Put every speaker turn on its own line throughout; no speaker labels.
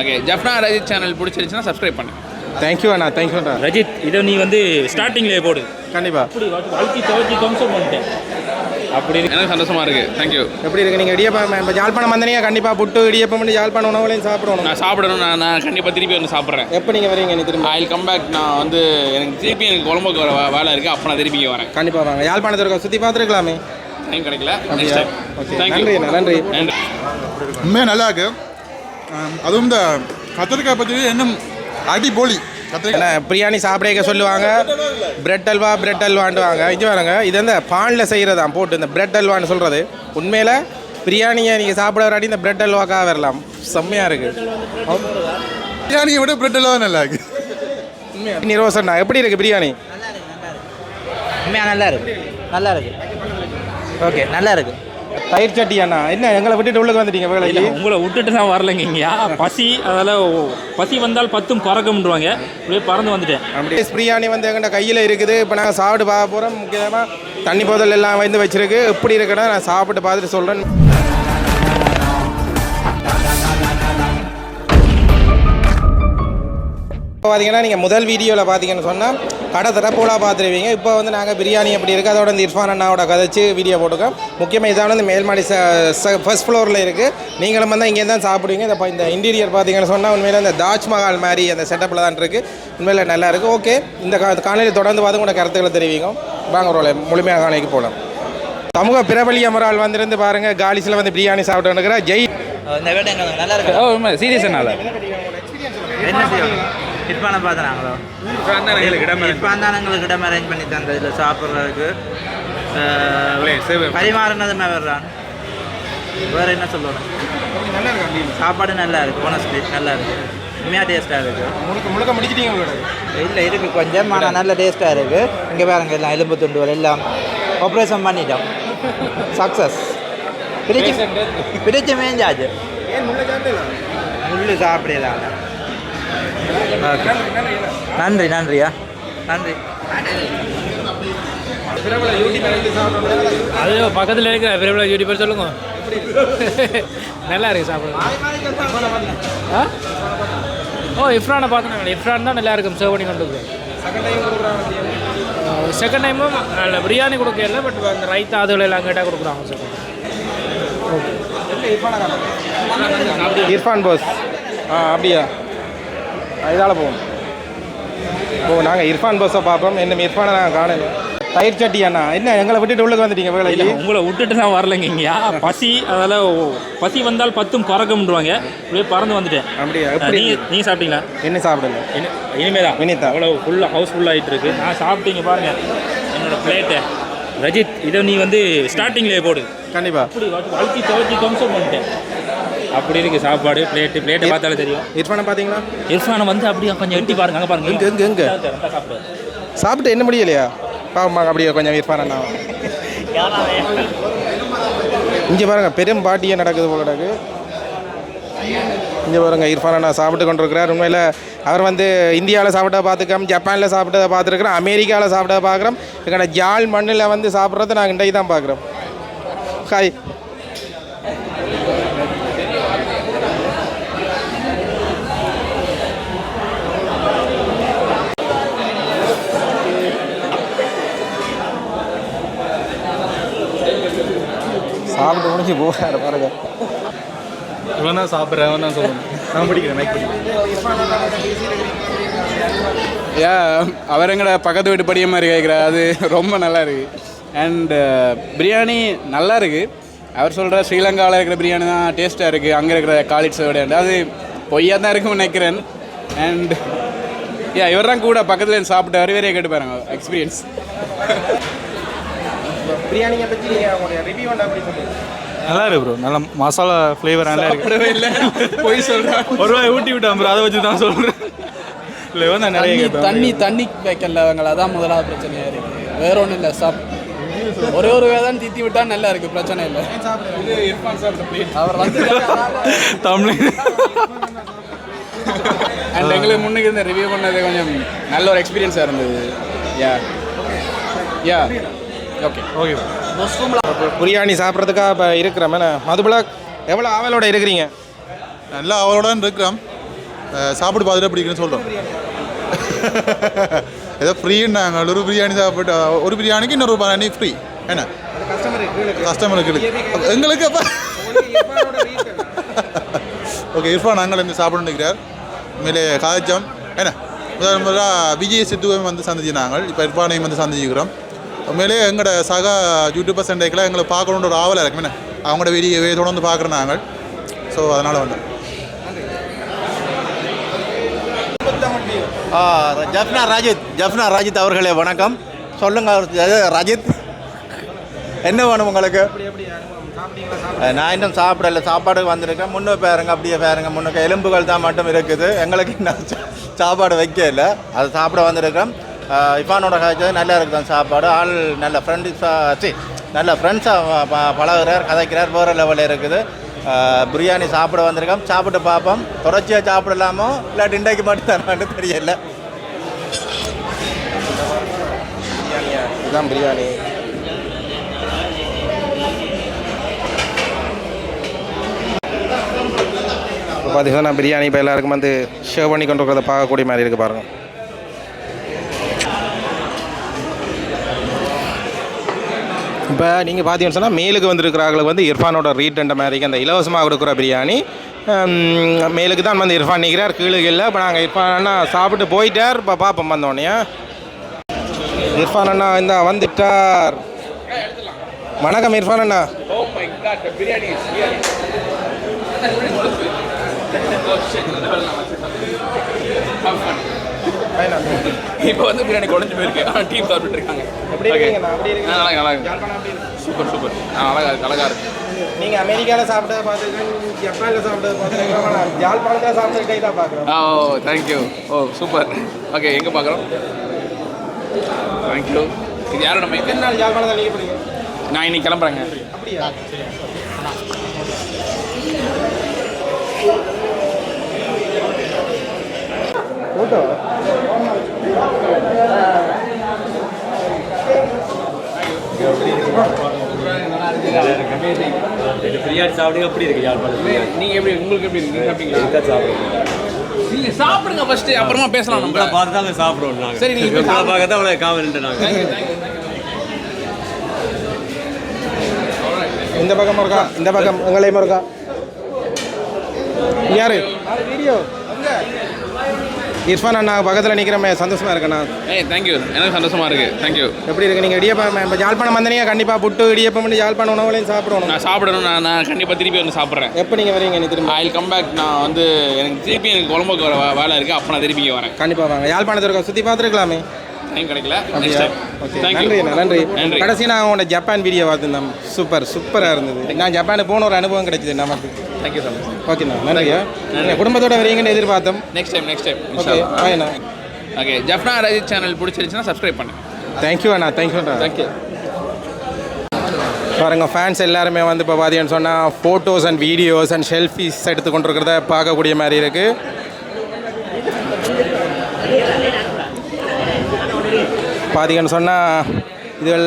Okay Jaffna Rajith channel பிடிச்சிருச்சுன்னா subscribe பண்ணுங்க
thank you அண்ணா. தேங்க்யூ அண்ணா.
ரஜித் இதை நீ வந்து ஸ்டார்டிங்லேயே போடு.
கண்டிப்பாக
அப்படி வாழ்க்கை துவச்சி துவம்சம் பண்ணிட்டேன். அப்படி
எனக்கு சந்தோஷமா இருக்கு. தேங்க்யூ
எப்படி இருக்கு? நீங்கள் இடியப்பம் இப்போ யாழ்ப்பாணம் வந்தீங்க கண்டிப்பாக புட்டு இடியப்பம் பண்ணி யாழ்ப்பாணம் உணவுலையும் சாப்பிடணும்.
நான் சாப்பிடணும். நான் நான் கண்டிப்பாக திருப்பி வந்து சாப்பிட்றேன்.
எப்போ நீங்கள் வரீங்க? நீ திரும்ப.
ஐ கம் பேக் நான் வந்து எனக்கு திருப்பி எனக்கு குழம்புக்கு வர வேலை இருக்குது அப்போ நான் திருப்பி வரேன்.
கண்டிப்பாக வாங்க. யாழ்ப்பாணத்தை இருக்க சுற்றி பார்த்துருக்கலாமே.
டைம் கிடைக்கல. தேங்க்யூ
நன்றி நன்றி.
நன்றி.
உண்மையாக நல்லா இருக்கு. ஆம், அதுவும் இந்த கத்திரிக்காய் பற்றி இன்னும் அடிபொலி கத்திரிக்காய்.
பிரியாணி சாப்பிட சொல்லுவாங்க. பிரெட் அல்வா பிரெட் அல்வாண்டுவாங்க இது வேணுங்க. இது வந்து பானில் செய்கிறதான் போட்டு இந்த பிரெட் அல்வான்னு சொல்கிறது உண்மையில் பிரியாணியை நீங்கள் சாப்பிட வராடி இந்த பிரெட் அல்வாக்காக வரலாம். செம்மையாக இருக்குது
பிரியாணியை விட பிரெட் எல்லாம் நல்லா இருக்கு.
நிரோசண்ணா எப்படி இருக்குது பிரியாணி?
உண்மையாக நல்லா இருக்கு. நல்லா இருக்கு. ஓகே நல்லா இருக்கு.
தயிர் சட்டி அண்ணா என்ன எங்களை விட்டுட்டு உள்ளுக்கு வந்துட்டீங்க வேலைக்கு
உங்களை விட்டுட்டு தான் வரலைங்க இங்கேயா பசி அதால் பசி வந்தால் பத்தும் பறக்கும்ன்றவாங்க. அப்படியே பறந்து வந்துட்டேன்.
அப்படி பிரியாணி வந்து எங்கள்கிட்ட கையில் இருக்குது. இப்போ நாங்கள் சாப்பிட்டு பார்க்க போகிறோம் முக்கியமாக தண்ணி போதல் எல்லாம் வந்து வச்சிருக்கு. எப்படி இருக்குன்னா நான் சாப்பிட்டு பார்த்துட்டு சொல்கிறேன் இப்போ பார்த்தீங்கன்னா நீங்கள் முதல் வீடியோவில் பார்த்தீங்கன்னு சொன்னால் கடை திறப்போலாக பார்த்துருவீங்க இப்போ வந்து நாங்கள் பிரியாணி எப்படி இருக்குது அதோட இந்த இர்ஃபான் அண்ணாவோட கதைச்சு வீடியோ போட்டுக்கோம் முக்கியமாக இதான இந்த மேல்மாடி ஃபர்ஸ்ட் ஃப்ளோரில் இருக்குது நீங்களும் வந்து இங்கே தான் சாப்பிடுவீங்க. இந்த இந்த இன்டீரியர் பார்த்தீங்கன்னு சொன்னால் உண்மையில் இந்த தாஜ்மஹால் மாதிரி அந்த செட்டப்பில் தான் இருக்குது உண்மையில் நல்லா இருக்குது ஓகே இந்த கா காலையில் தொடர்ந்து பார்த்து கூட கருத்துக்களை தெரிவிங்க. வாங்க ஒரு முழுமையாக காலைக்கு போகலாம் சமூக பிரபலி அமரால் வந்திருந்து பாருங்கள் காலிஸில் வந்து பிரியாணி சாப்பிட்டு வந்துருக்கிறா ஜெய்.
இந்த வீடு எங்க நல்லா இருக்கு?
ஓ உண்மை. சீரியஸ்
என்ன இர்பானை பார்த்துனாங்களோ இர்பான் தான் எங்களுக்கு இடம் அரேஞ்ச் பண்ணி தந்தது இதில் சாப்பிட்றதுக்கு பரிமாறினதுமே வர்றான் வேறு? என்ன சொல்லணும்? சாப்பாடு நல்லா இருக்கு ஹோனஸ்ட்லி நல்லா இருக்கு உண்மையாக டேஸ்ட்டாக இருக்கு.
முழுக்க முழுக்க முடிச்சிட்டீங்க
இல்லை இருக்கு கொஞ்சம் ஆனால் நல்ல டேஸ்ட்டாக இருக்கு. இங்கே பாருங்க எல்லாம் எலும்பு துண்டுகள் எல்லாம் ஆப்ரேஷன் பண்ணிட்டோம். சக்ஸஸ் பிரிச்சு பிரிச்சு மேஞ்சாச்சு. முள்ளு சாப்பிடலாம் ஓகே. நன்றி நன்றியா? நன்றி.
அது பக்கத்தில் இருக்கிற பிரபல யூடியூபர் சொல்லுங்க. நல்லா இருக்கு சாப்பிடுறது. ஆ? ஓ இஃப்ரானை பார்த்தேன் இஃப்ரான் தான் நல்லா இருக்கும் சர்வ் பண்ணி கொண்டு செகண்ட் டைமும் நல்ல பிரியாணி கொடுக்கல பட் அந்த ரைத்தா அதுல எல்லாம் கேட்டால் கொடுக்குறாங்க சார்
இர்ஃபான் போஸ் ஆ அப்படியா? இதால் போவோம். ஓ நாங்கள் இர்ஃபான் போஸை பார்ப்போம். என்ன இர்ஃபானை நாங்கள் காணல. தயிர் சட்டி அண்ணா. என்ன எங்களை விட்டுட்டு உள்ளுக்கு வந்துட்டீங்க
இல்லை
வேலைக்கு
உங்களை விட்டுட்டு தான் வரலைங்க இங்கேயா? பசி அதால் பசி வந்தால் பத்தும் பறக்கும்ன்றவாங்க அப்படியே பறந்து வந்துட்டேன்.
அப்படியா? எப்படி
நீ நீ சாப்பிட்டீங்களா?
என்ன சாப்பிடுங்க
இனி இனிமே தான்
வினிதா.
அவ்வளோ ஃபுல்லாக ஹவுஸ் ஃபுல்லாகிட்டு இருக்கு. நான் சாப்பிட்டீங்க பாருங்க. என்னோட பிளேட்டை ரஜித் இதை நீ வந்து ஸ்டார்டிங்லேயே போடு.
கண்டிப்பா.
அப்படி வாழ்க்கை துவச்சி துவம்சம் பண்ணிட்டேன் அப்படி இருக்கு சாப்பாடு பிளேட்டு பிளேட்டை பார்த்தாலே தெரியும்.
இர்ஃபானை பார்த்தீங்களா?
இர்ஃபானை வந்து அப்படியே கொஞ்சம் எட்டி பாருங்க அங்கே பாருங்க.
எங்க, எங்க, சாப்பிட்டு என்ன முடியலையா? பாவமா அப்படியே கொஞ்சம் இர்ஃபான் இங்கே பாருங்க பெரும் பாட்டியே நடக்குது போல நடக்கு இங்கே பாருங்க இர்ஃபான் அண்ணா சாப்பிட்டு கொண்டிருக்கிறார். உண்மையில் அவர் வந்து இந்தியாவில் சாப்பிட்ட பார்த்துக்கோம் ஜப்பானில் சாப்பிட்டதை பார்த்துருக்குறோம் அமெரிக்காவில் சாப்பிட்டதை பார்க்குறோம். எங்களோட ஜால் மண்ணில் வந்து சாப்பிட்றத நாங்கள் இன்றைக்கு தான் பார்க்குறோம். காய் சாப்பிட்டு முடிஞ்சு போகிறாரு பாருங்க.
இவன் தான் சாப்பிட்றேன் அவன் தான் சொல்லணும் நான் பிடிக்கிறேன் மைக்
யா அவர் எங்கட பக்கத்து வீட்டு படிய மாதிரி கேட்குறாரு அது ரொம்ப நல்லா இருக்கு. அண்ட் பிரியாணி நல்லா இருக்கு. அவர் சொல்கிற ஸ்ரீலங்காவில் இருக்கிற பிரியாணி தான் டேஸ்ட்டாக இருக்குது அங்கே இருக்கிற காலிட்ஸை விட அது பொய்யா தான் இருக்கும்னு நினைக்கிறேன். அண்ட் யா இவர் தான் கூட பக்கத்தில் இருந்து சாப்பிட்டு வரி வரையே கேட்டு பாருங்க எக்ஸ்பீரியன்ஸ்
பிரியாணியை பற்றி நீங்கள் உங்களுடைய ரிவ்யூ என்ன அப்படி சொல்லுங்கள்
நல்லா இருக்கு ப்ரோ நல்ல மசாலா ஃப்ளேவர் நல்லா இருக்கு.
இல்லை. பொய் சொல்கிறேன்
ஒரு ரூபாய் ஊட்டி விட்டான் ப்ரோ அதை வச்சு தான் சொல்கிறேன் இல்லை தான் நிறைய
தண்ணி தண்ணி தண்ணி வைக்கல அவங்கள. அதான் முதலாவது பிரச்சனையா இருக்கு. வேற ஒன்றும் இல்லை சாப் ஒரே ஒரு வேதான் தீத்தி விட்டா நல்லா இருக்கு பிரச்சனை இல்லை. அவர் வந்து
தமிழ்.
அண்ட் எங்களுக்கு முன்னுக்கு இந்த ரிவ்யூ பண்ணது கொஞ்சம் நல்ல ஒரு எக்ஸ்பீரியன்ஸாக இருந்தது. Yeah yeah okay
okay
biryani சாப்பிட்றதுக்காக இப்போ இருக்கிறோம். என்ன? மதுபலா எவ்வளோ ஆவலோட இருக்கிறீங்க?
நல்லா அவளோட இருக்கிறோம். சாப்பிட்டு பார்த்துட்டு எப்படி இருக்குன்னு சொல்கிறோம் ஏதோ ஃப்ரீன்னு நாங்கள் ஒரு பிரியாணி சாப்பிட்டு ஒரு பிரியாணிக்கு இன்னொரு பிரியாணி ஃப்ரீ என்ன? கஸ்டமருக்கு எங்களுக்கு அப்போ ஓகே இர்ஃபான் நாங்கள் இருந்து நிற்கிறார் உண்மையிலே காய்ச்சம். என்ன? முதல் முதலாக விஜய் சித்துவையும் வந்து சந்திச்சு நாங்கள். இப்போ இர்ஃபானையும் வந்து சந்திச்சுக்கிறோம். உண்மையிலே எங்களோட சக யூடியூபர் சண்டைக்கெல்லாம் எங்களை பார்க்கணுன்ற ஒரு ஆவலாக இருக்கும் என்ன? அவங்களோட வீடியோவே தொடர்ந்து பார்க்குறோம் நாங்கள். ஸோ அதனால்
வந்து ஜப்னா ராஜித் ஜப்னா ராஜித் அவர்களே வணக்கம். சொல்லுங்கள் ராஜித் ரஜித். என்ன வேணும் உங்களுக்கு? நான் இன்னும் சாப்பிடல. சாப்பாடுக்கு வந்திருக்கேன். முன்னே பேருங்க அப்படியே பேருங்க. முன்னுக்கு எலும்புகள் தான் மட்டும் இருக்குது. எங்களுக்கு இன்னும் சாப்பாடு வைக்கல. அது சாப்பிட வந்திருக்கேன் இஃபானோட கதை நல்லா இருக்குது சாப்பாடு. ஆள் நல்ல ஃப்ரெண்ட்ஸாக சி நல்ல ஃப்ரெண்ட்ஸாக பழகுறார் கதைக்கிறார் வேறு லெவலில் இருக்குது. பிரியாணி சாப்பிட வந்திருக்கோம். சாப்பிட்டு பார்ப்போம். தொடர்ச்சியாக சாப்பிடலாமோ? இல்லாட்டி இன்றைக்கு மட்டும் தரான்னு தெரியல.
இதுதான் பிரியாணி. இப்போ பார்த்தீங்கன்னா பிரியாணி இப்போ எல்லாருக்கும் வந்து ஷேவ் பண்ணி கொண்டு இருக்கிறத பார்க்கக்கூடிய மாதிரி இருக்குது பாருங்கள் இப்போ நீங்கள் பார்த்தீங்கன்னு சொன்னால் மேலுக்கு வந்திருக்கிறாங்களுக்கு வந்து இர்ஃபானோட ரீட்ன்ற மாதிரிக்கு அந்த இலவசமாக கொடுக்குற பிரியாணி. மேலுக்கு தான் வந்து இர்ஃபான் நிற்கிறார் கீழே இல்லை இப்போ நாங்கள் இர்ஃபான் அண்ணா சாப்பிட்டு போயிட்டார். இப்போ பார்ப்போம் வந்தோடனே. இர்ஃபான் அண்ணா இந்த வந்துட்டார். வணக்கம் இர்ஃபான் அண்ணா.
இப்போ வந்து பிரியாணி குறைஞ்சு போயிருக்கு. ஆனால் டீம் சாப்பிட்டு இருக்காங்க. ஆ, நல்லா சூப்பர் சூப்பர் அழகா இருக்கு அழகா இருக்கு.
நீங்கள் அமெரிக்காவில் சாப்பிட்டதை பார்த்துருக்கேன் ஜப்பானில் சாப்பிட்டதை பார்த்துருக்கேன் நான் ஜாழ்ப்பாணத்தில் சாப்பிட்டு தான் பார்க்குறேன்
ஆ ஓ தேங்க்யூ ஓ சூப்பர் ஓகே எங்கே பார்க்குறோம்? தேங்க்யூ இது யாரோட மைக்
எத்தனை நாள் ஜாழ்ப்பாணத்தில் நீங்கள் போறீங்க?
நான் இன்னைக்கு கிளம்புறேங்க.
அப்படியா?
பிரியாணி சாப்பிடுங்க எப்படி இருக்கு யாழ்ப்பாணம்
நீங்கள் எப்படி உங்களுக்கு எப்படி இருக்கு? சாப்பிட்டீங்களா
சாப்பிடுங்க
நீங்கள் சாப்பிடுங்க ஃபர்ஸ்ட் அப்புறமா பேசலாம் நம்ம.
பார்த்து தாங்க சாப்பிடுவோம் நாங்கள்
சரி, நீங்க
பார்க்க தான் அவ்வளோ காவல் நாங்கள்
இந்த பக்கம் இருக்கா இந்த பக்கம் உங்களையும் இருக்கா யாரு? வீடியோ இர்ஃபான் அண்ணா பக்கத்தில் நிற்கிறமே சந்தோஷமா இருக்கண்ணா.
ஏய் தேங்க்யூ எனக்கு சந்தோஷமா இருக்கு. தேங்க்யூ
எப்படி இருக்கு நீங்கள் இடியப்பம் இப்போ ஜாழ்ப்பாணம் வந்தனீங்க கண்டிப்பாக புட்டு இடியப்பம் பண்ணி ஜாழ்ப்பாணம் உணவுலையும் சாப்பிடணும்.
நான் சாப்பிடணும் நான் நான் கண்டிப்பாக திருப்பி வந்து சாப்பிட்றேன்.
எப்போ நீங்கள் வரீங்க நீ திரும்ப?
ஐ கம் பேக் நான் வந்து எனக்கு திருப்பி எனக்கு குழம்புக்கு வேலை இருக்குது அப்போ நான் திருப்பி வரேன்.
கண்டிப்பாக வாங்க. யாழ்ப்பாணத்தை இருக்கோம் சுற்றி பார்த்துருக்கலாமே.
டைம் கிடைக்கல. நெக்ஸ்ட் டைம்
நன்றி நன்றி. கடைசி நான் உங்களோட ஜப்பான் வீடியோ பார்த்துருந்தேன் சூப்பர் சூப்பராக இருந்தது. நான் ஜப்பானுக்கு போன ஒரு அனுபவம் கிடைச்சது நமக்கு.
தேங்க்யூ மச்
ஓகேண்ணா நன்றியா? குடும்பத்தோட வரீங்கன்னு எதிர்பார்த்தோம்.
Next time next time
okay பாய்ண்ணா
okay Jaffna Rajith channel பிடிச்சிருச்சுன்னா சப்ஸ்கிரைப் பண்ணு.
தேங்க்யூ அண்ணா தேங்க்யூண்ணா
தேங்க்யூ
பாருங்க ஃபேன்ஸ் எல்லாருமே வந்து இப்போ பார்த்தீங்கன்னு சொன்னால் photos and videos and selfies எடுத்து கொண்டிருக்கிறத பார்க்கக்கூடிய மாதிரி இருக்குது பார்த்தீங்கன்னு சொன்னால் இதுகள்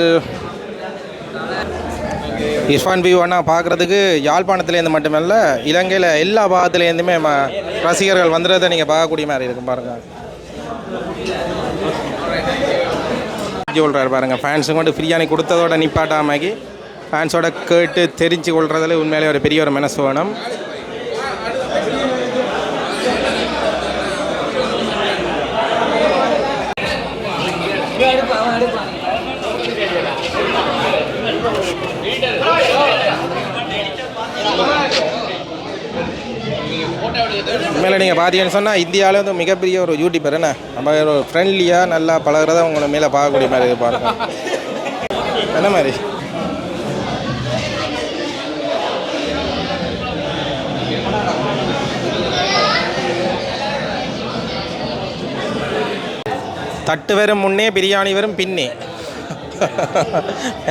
இர்ஃபான் பி அண்ணா பார்க்குறதுக்கு யாழ்ப்பாணத்துலேருந்து மட்டுமல்ல இலங்கையில் எல்லா பாகத்துலேருந்துமே ரசிகர்கள் வந்துடுறதை நீங்கள் பார்க்கக்கூடிய மாதிரி இருக்கும் பாருங்கள் சொல்கிறாரு பாருங்க ஃபேன்ஸும் கொண்டு பிரியாணி கொடுத்ததோட நிப்பாட்டாமாக்கி ஃபேன்ஸோட கேட்டு தெரிஞ்சு கொள்றதுல உண்மையிலே ஒரு பெரிய ஒரு மனசு வேணும். உண்மையில நீங்கள் பார்த்தீங்கன்னு சொன்னால் இந்தியாவில் வந்து மிகப்பெரிய ஒரு யூடியூபர் என்ன? நம்ம ஒரு ஃப்ரெண்ட்லியாக நல்லா பழகுறத உங்களை மேலே பார்க்கக்கூடிய மாதிரி இருக்கு பாருங்க. என்ன மாதிரி? தட்டு வரும் முன்னே பிரியாணி வரும் பின்னே.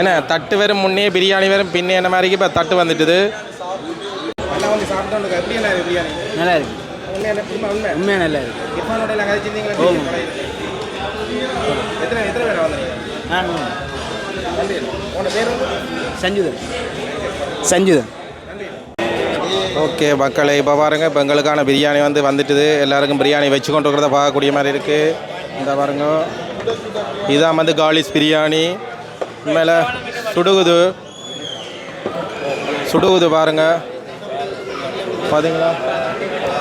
என்ன? தட்டு வரும் முன்னே பிரியாணி வரும் பின்னே என்ன மாதிரி இப்போ தட்டு வந்துட்டுது.
நல்லா இருக்கு.
உண்மையான உண்மை உண்மை.
உண்மையாக நல்லா இருக்கு.
இர்ஃபானோட எல்லாம் கதைச்சிருந்தீங்களா எத்தனை எத்தனை பேர் வந்தீங்க
நான்
நன்றி உங்களோட பேர் வந்து?
சஞ்சுதன் சஞ்சுதன்
ஓகே மக்களே இப்போ பாருங்க இப்போ எங்களுக்கான பிரியாணி வந்து வந்துட்டுது. எல்லாருக்கும் பிரியாணி வச்சு கொண்டு இருக்கிறத பார்க்கக்கூடிய மாதிரி இருக்குது இந்த பாருங்க. இதான் வந்து காலிஸ் பிரியாணி. மேலே சுடுகுது. சுடுகுது பாருங்க. பார்த்தீங்களா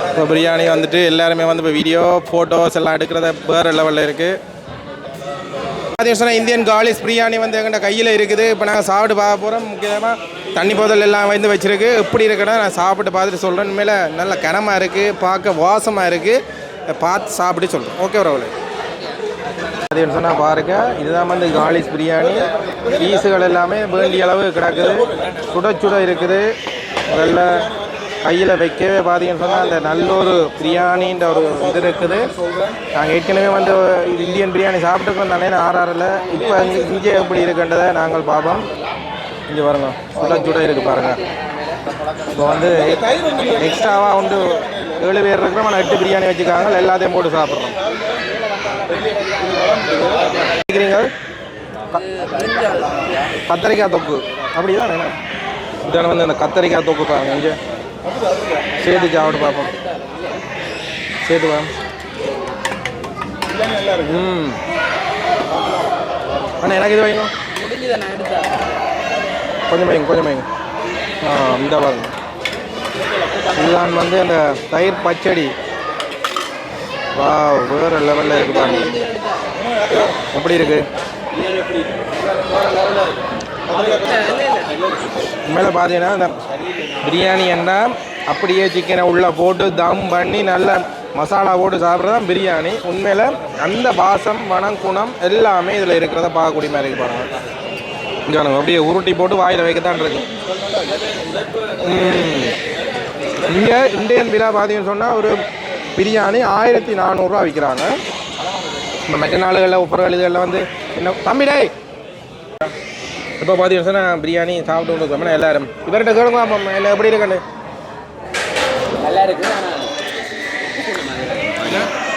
இப்போ பிரியாணி வந்துட்டு எல்லாருமே வந்து இப்போ வீடியோ ஃபோட்டோஸ் எல்லாம் எடுக்கிறத வேறு லெவலில் இருக்குது பார்த்தீங்கன்னா இந்தியன் காலிஸ் பிரியாணி வந்து எங்கள்கிட்ட கையில் இருக்குது. இப்போ நாங்கள் சாப்பிட்டு பார்க்க போகிறோம் முக்கியமாக தண்ணி போதல் எல்லாம் வந்து வச்சுருக்கு. எப்படி இருக்குன்னா நான் சாப்பிட்டு பார்த்துட்டு சொல்கிறேன் இனிமேல் நல்ல கனமாக இருக்குது பார்க்க வாசமாக இருக்குது பார்த்து சாப்பிட்டு சொல்கிறேன் ஓகே வரவளை அது சொன்னால் பாருங்க. இதுதான் வந்து காலிஸ் பிரியாணி. பீஸுகள் எல்லாமே வேண்டிய அளவு கிடக்குது. சுட சுட இருக்குது. நல்ல கையில் வைக்கவே பார்த்தீங்கன்னு சொன்னால் அந்த நல்ல ஒரு பிரியாணின்ற ஒரு இது இருக்குது. நாங்கள் ஏற்கனவே வந்து இந்தியன் பிரியாணி சாப்பிட்டுருக்கோம் தானே ஆறாறில். இப்போ இங்கே இங்கே எப்படி இருக்குன்றதை நாங்கள் பார்ப்போம். இங்கே பாருங்க ஃபுல்லாக சுட இருக்குது பாருங்கள் இப்போ வந்து எக்ஸ்ட்ராவாக வந்து ஏழு பேர் இருக்கிறோம் ஆனால் எட்டு பிரியாணி வச்சுக்காங்க எல்லாத்தையும் போட்டு சாப்பிட்றோம். கத்திரிக்காய் கத்தரிக்காய் தொக்கு. அப்படிதான்? இதான வந்து அந்த கத்தரிக்காய் தொக்கு பாருங்க இங்கே. சேர்த்து சாப்பிட்டு பார்ப்போம். சேர்த்து வா. ம். அண்ணா எனக்கு இது வைங்க கொஞ்சம் வைங்க கொஞ்சம் வைங்க. ஆ இந்த பாருங்க. இதுதான் வந்து அந்த தயிர் பச்சடி. வா வேறு லெவலில் இருக்குது பாருங்க. எப்படி இருக்குது மேலே பார்த்தீங்கன்னா இந்த பிரியாணி என்ன அப்படியே சிக்கனை உள்ளே போட்டு தம் பண்ணி நல்ல மசாலா போட்டு சாப்பிட்றது தான் பிரியாணி. உண்மையில் அந்த பாசம் மனம் குணம் எல்லாமே இதில் இருக்கிறத பார்க்கக்கூடிய மாதிரி இருக்கு பாருங்க. அப்படியே உருட்டி போட்டு வாயில் வைக்கத்தான் இருக்கு. இங்கே இந்தியன் பிரியா பார்த்தீங்கன்னு சொன்னால் ஒரு பிரியாணி ஆயிரத்தி நானூறுரூவா விற்கிறாங்க இப்போ மற்ற நாடுகளில் ஒப்புற வந்து என்ன தம்பிடே இப்போ பார்த்தீங்கன்னு சொன்னால் பிரியாணி சாப்பிட்டு கொண்டு இருக்கோம் எல்லாரும் இவர்கிட்ட கேளுங்க அப்போ எல்லாம் எப்படி இருக்குன்னு
நல்லா இருக்கு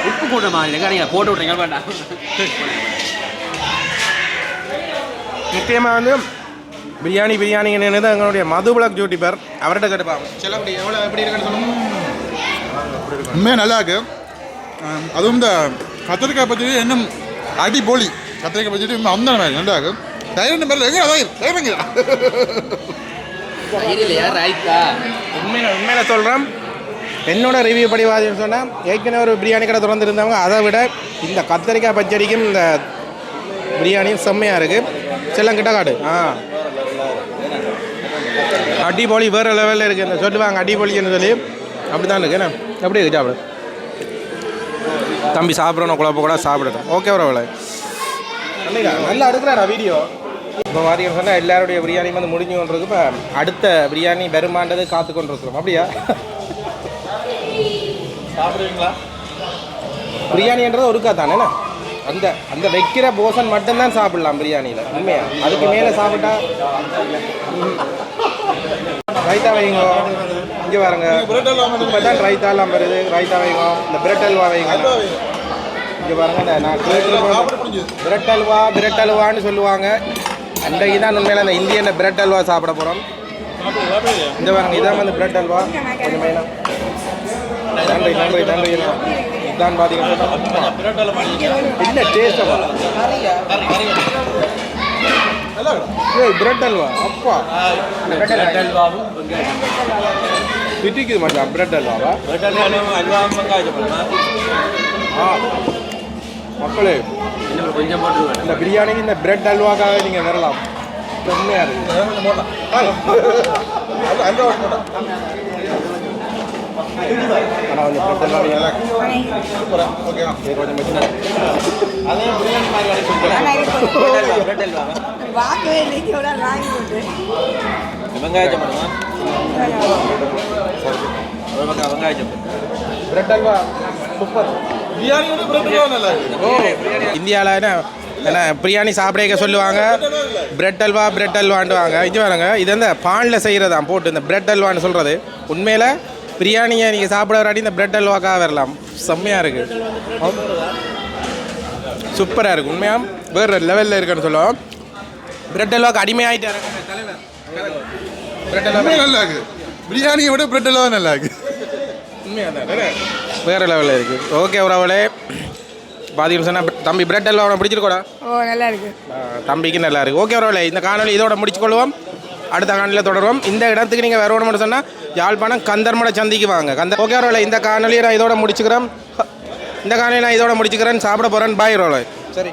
உப்பு போட்ட மாதிரி நீங்க போட்டு விட்றீங்க வேண்டாம்
முக்கியமாக வந்து பிரியாணி பிரியாணி என்னது எங்களுடைய மது பிளாக் ஜூட்டி பேர் அவர்கிட்ட கேட்டுப்பாங்க செல்லப்படி எவ்வளோ எப்படி இருக்குன்னு சொல்லுங்க
உண்மையாக நல்லா இருக்கு அதுவும் இந்த கத்திரிக்காய் பச்சடி இன்னும் அடிபொலி கத்திரிக்காய் பச்சடி அந்த மாதிரி நல்லா இருக்கு தயிர் பேரில் எங்கே தயிர் தயிர்
இல்லையா ரைத்தா
உண்மையில உண்மையில சொல்கிறேன் என்னோட ரிவ்யூ படி பார்த்தீங்கன்னு சொன்னால் ஏற்கனவே ஒரு பிரியாணி கடை திறந்துருந்தவங்க அதை விட இந்த கத்தரிக்காய் பச்சடிக்கும் இந்த பிரியாணியும் செம்மையாக இருக்குது செல்லங்கிட்ட காடு ஆ. அடிபொலி வேறு லெவலில் இருக்குது இந்த சொல்லுவாங்க அடிபொலின்னு சொல்லி. அப்படி தான் இருக்கு. என்ன? எப்படி இருக்கு சாப்பிடு? தம்பி சாப்பிட்றோம் குழப்ப கூட சாப்பிடட்டும் ஓகே வரவில்லை நல்லா எடுக்கிறாடா வீடியோ இப்போ பார்த்தீங்கன்னு சொன்னால் எல்லாருடைய பிரியாணி வந்து முடிஞ்சு கொண்டிருக்கு இப்போ அடுத்த பிரியாணி வருமானது காத்து கொண்டிருக்கிறோம் அப்படியா?
சாப்பிடுவீங்களா?
பிரியாணின்றது ஒருக்கா தானே அந்த அந்த வைக்கிற போசன் மட்டும்தான் சாப்பிடலாம் பிரியாணியில். உண்மையா? அதுக்கு மேலே சாப்பிட்டா. ரைத்தா வைங்க. இங்கே பாருங்க. இப்போ தான் ரைத்தா எல்லாம் வருது. ரைத்தா வைங்க. இந்த பிரெட் அல்வா வைங்க. இங்கே பாருங்க நான் பிரெட் அல்வா பிரெட் அல்வான்னு சொல்லுவாங்க. அன்றைக்கு தான் உண்மையில அந்த இந்தியன் பிரெட் அல்வா சாப்பிட போகிறோம் இந்த பாருங்க இதான் வந்து பிரெட் அல்வா. கொஞ்சம் மெயினாக நன்றி நன்றி நன்றி. இதான் பார்த்தீங்கன்னா என்ன டேஸ்டப்பா ஏய் பிரெட் அல்வா. அப்பா. பிரெட் அல்வாவும் பிடிக்குது மச்சான் பிரெட் அல்வாவா? ஆ. மக்களே
கொஞ்சம் போட்டு
இந்த பிரியாணிக்கு இந்த பிரெட் அல்வாக்காக நீங்கள் வரலாம். செம்மையாக இருக்குது ஆனால் வந்து பிரெட் அல்வா இது கொஞ்சம் மிச்சம்
வாங்கவே இல்லைக்கு ஒரு நாள் வாங்கி போட்டு.
வெங்காயம். பண்ணுமா ஒரு பக்கம் வெங்காயம் சம்பளம்
பிரெட் அல்வா சூப்பர். ஓ. இந்தியாவில் என்ன பிரியாணி சாப்பிட சொல்லுவாங்க. பிரெட் அல்வா பிரெட் அல்வான்ட்டுவாங்க இது பாருங்க இது வந்து பானில் செய்கிறதான் போட்டு இந்த பிரெட் அல்வான்னு சொல்கிறது உண்மையில் பிரியாணியை நீங்கள் சாப்பிட வராட்டி இந்த பிரெட் அல்வாக்காக வரலாம். செம்மையாக இருக்குது சூப்பராக இருக்குது உண்மையாக வேறு லெவலில் இருக்குன்னு சொல்லுவோம். பிரெட் அல்வாக்கு அடிமையாயிட்டாரு. தலைவர். பிரெட் அல்வா
நல்லா இருக்கு. பிரியாணியை விட பிரெட் எல்லாம் நல்லா இருக்கு.
வேறு லெவலில் இருக்குது ஓகே உறவுகளே. பார்த்தீங்கன்னு சொன்னால் தம்பி பிரெட் எல்லாம் அவனை பிடிச்சிருக்கோடா
ஓ நல்லா இருக்கு.
தம்பிக்கு நல்லா இருக்குது ஓகே உறவுகளே இந்த காணொலி இதோட முடிச்சுக்கொள்வோம். அடுத்த காணொலியில் தொடருவோம். இந்த இடத்துக்கு நீங்கள் வேறு ஒன்று சொன்னால் யாழ்ப்பாணம் கந்தர்மட சந்திக்கு வாங்க. கந்த ஓகே உறவுகளே இந்த காணொலியை நான் இதோட முடிச்சுக்கிறேன். இந்த காணொலியை நான் இதோட முடிச்சுக்கிறேன். சாப்பிட போகிறேன் பாய் உறவுகளே. சரி.